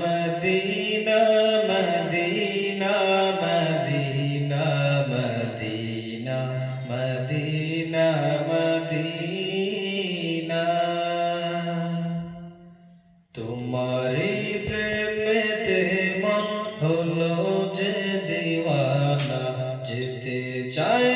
Medina Medina Medina Medina Medina Medina তোমারি প্রেমেতে মন হলো যে দিওয়ানা যেতে চায়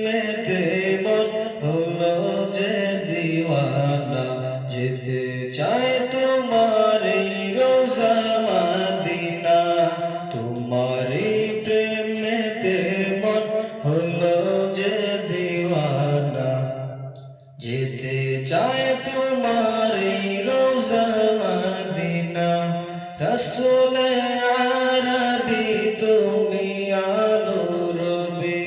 রসুল আরবি, তুমি আলো রবি।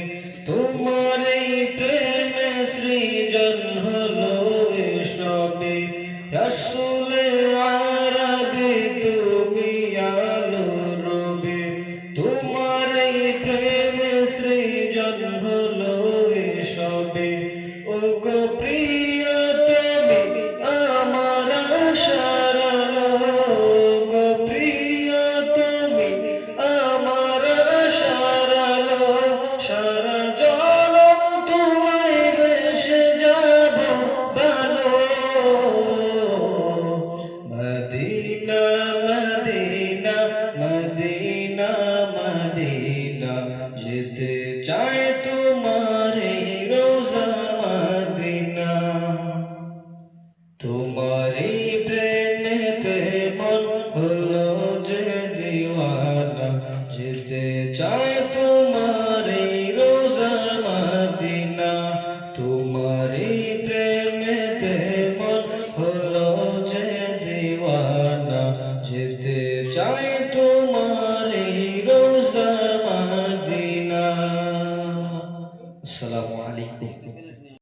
তোমার এই প্রেমে সৃজন হলো সবে রসুল আরবি, তুমি প্রেমে সবে ও প্রিয় চাই তোমার রোজা মাদিনা তোমারই প্রেমেতে মন হলো যে দিওয়ানা। যেতে চাই তোমার রোজা মাদিনা তোমারই প্রেমেতে মন হলো যে দিওয়ানা। যেতে চাই